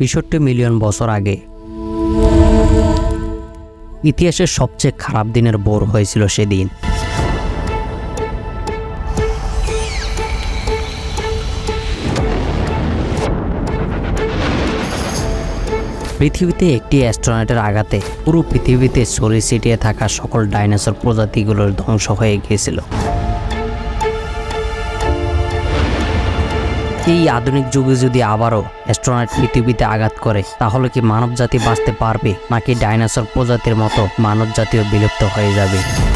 বিষট্টি million বছর আগে। ইতিহাসের সবচেয়ে খারাপ দিনের বোর হয়েছিল সেদিন। পৃথিবীতে একটি অ্যাস্ট্রোনটের আঘাতে পুরো পৃথিবীতে ছড়িয়ে ছিটিয়ে থাকা সকল ডাইনোসর প্রজাতিগুলোর ধ্বংস হয়ে গিয়েছিল। এই আধুনিক যুগে যদি আবারও অ্যাস্ট্রোনট পৃথিবীতে আঘাত করে, তাহলে কি মানব জাতি বাঁচতে পারবে? নাকি ডাইনোসর প্রজাতির মতো মানব জাতিও বিলুপ্ত হয়ে যাবে?